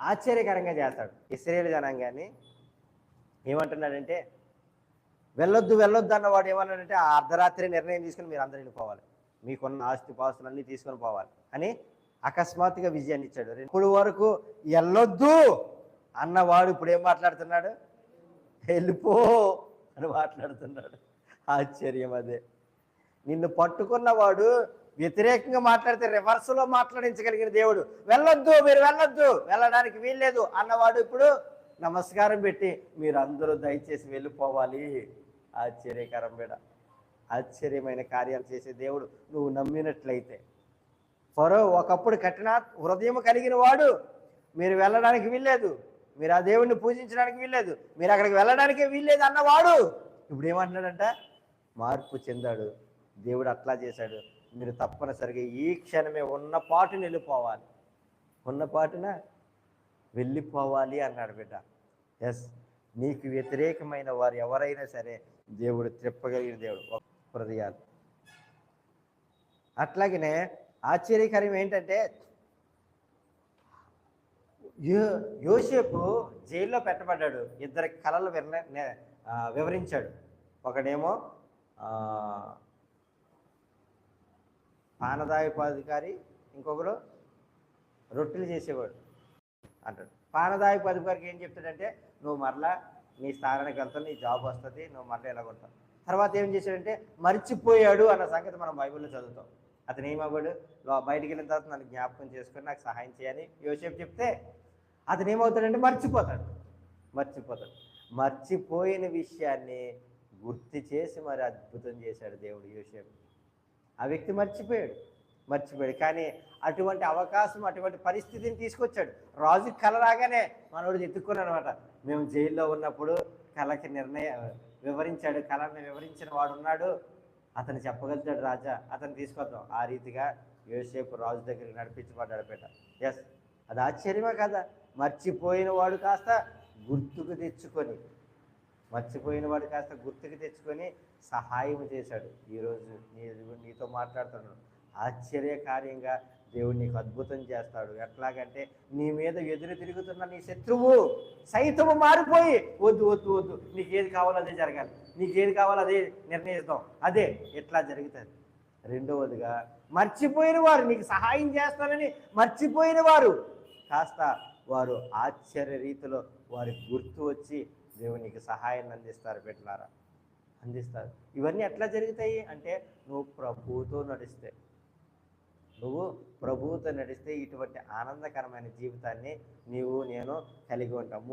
ఆశ్చర్యకరంగా చేస్తాడు ఇస్రేల్ జనాంగాన్ని. ఏమంటున్నాడంటే వెళ్ళొద్దు వెళ్ళొద్దు అన్నవాడు ఏమన్నాడంటే ఆ అర్ధరాత్రి నిర్ణయం తీసుకుని మీరు అందరూ వెళ్ళిపోవాలి. మీకున్న ఆస్తి పాస్తులన్నీ తీసుకొని పోవాలి అని అకస్మాత్తుగా విజయాన్ని ఇచ్చాడు. ఇప్పుడు వరకు వెళ్ళొద్దు అన్నవాడు ఇప్పుడు ఏం మాట్లాడుతున్నాడు? వెళ్ళిపో అని మాట్లాడుతున్నాడు. ఆశ్చర్యం అదే. నిన్ను పట్టుకున్నవాడు వ్యతిరేకంగా మాట్లాడితే రివర్స్లో మాట్లాడించగలిగిన దేవుడు. వెళ్ళొద్దు మీరు వెళ్ళొద్దు. వెళ్ళడానికి వీల్లేదు. అన్నవాడు ఇప్పుడు నమస్కారం పెట్టి మీరందరూ దయచేసి వెళ్ళిపోవాలి. ఆశ్చర్యకరం బిడ ఆశ్చర్యమైన కార్యాలు చేసే దేవుడు నువ్వు నమ్మినట్లయితే. ఫరో ఒకప్పుడు కఠిన హృదయం కలిగిన వాడు. మీరు వెళ్ళడానికి వీల్లేదు. మీరు ఆ దేవుడిని పూజించడానికి వీల్లేదు. మీరు అక్కడికి వెళ్ళడానికే వీల్లేదు అన్నవాడు. ఇప్పుడు ఏమంటున్నాడంట? మార్పు చెందాడు. దేవుడు అట్లా చేశాడు. మీరు తప్పనిసరిగా ఈ క్షణమే ఉన్న పాటుని వెళ్ళిపోవాలి. ఉన్న పాటున వెళ్ళిపోవాలి అన్నాడు బిడ్డ. ఎస్ నీకు వ్యతిరేకమైన వారు ఎవరైనా సరే దేవుడు త్రిప్పగలిగిన దేవుడు ఒక హృదయాలు. అట్లాగనే ఆశ్చర్యకరం ఏంటంటే యో యోసేపు జైల్లో పెట్టబడ్డాడు. ఇద్దరి కళలు విన్న నే- వివరించాడు. ఒకడేమో పానదాయపాధికారి ఇంకొకరు రొట్టెలు చేసేవాడు అంటాడు. పానదాయపు అధికారికి ఏం చెప్తాడంటే నువ్వు మరలా నీ స్థానానికి వెళ్తావు నీ జాబ్ వస్తుంది నువ్వు మరలా ఇలా కొడతావు. తర్వాత ఏం చేశాడంటే మర్చిపోయాడు అన్న సంగతి మనం బైబిల్లో చదువుతాం. అతను ఏమవ్వడు? బయటికి వెళ్ళిన తర్వాత నన్ను జ్ఞాపకం చేసుకుని నాకు సహాయం చేయని యోసేపు చెప్తే అతను ఏమవుతాడంటే మర్చిపోతాడు మర్చిపోతాడు. మర్చిపోయిన విషయాన్ని గుర్తు చేసి మరి అద్భుతం చేశాడు దేవుడు యోసేపు. ఆ వ్యక్తి మర్చిపోయాడు. మర్చిపోయాడు. కానీ అటువంటి అవకాశం అటువంటి పరిస్థితిని తీసుకొచ్చాడు. రాజు కల రాగానే మనోడు ఎత్తుకున్నాడు అనమాట మేము జైల్లో ఉన్నప్పుడు కళకి నిర్ణయం వివరించాడు. కళని వివరించిన వాడు ఉన్నాడు. అతను చెప్పగలుగుతాడు రాజా. అతను తీసుకొద్దాం. ఆ రీతిగా యోసేపు రాజు దగ్గరికి నడిపించబడ్డాడు పేట ఎస్ అది ఆశ్చర్యమే కదా. మర్చిపోయిన వాడు కాస్త గుర్తుకు తెచ్చుకొని మర్చిపోయిన వాడు కాస్త గుర్తుకు తెచ్చుకొని సహాయం చేశాడు. ఈరోజు నీ నీతో మాట్లాడుతున్నాడు. ఆశ్చర్యకార్యంగా దేవుడు నీకు అద్భుతం చేస్తాడు. ఎట్లాగంటే నీ మీద ఎదురు తిరుగుతున్న నీ శత్రువు సైతము మారిపోయి వద్దు వద్దు వద్దు నీకు ఏది కావాలో అదే జరగాలి. నీకు ఏది కావాలో అదే నిర్ణయిస్తాం. అదే ఎట్లా జరుగుతుంది? రెండవదిగా మర్చిపోయిన వారు నీకు సహాయం చేస్తానని మర్చిపోయిన వారు. కాస్త వారు ఆశ్చర్య రీతిలో వారి గుర్తు వచ్చి దేవునికి సహాయాన్ని అందిస్తారు పెట్టినారా అందిస్తారు. ఇవన్నీ ఎట్లా జరుగుతాయి? అంటే నువ్వు ప్రభువుతో నడిస్తే నువ్వు ప్రభువుతో నడిస్తే ఇటువంటి ఆనందకరమైన జీవితాన్ని నీవు నేను కలిగి ఉంటాము.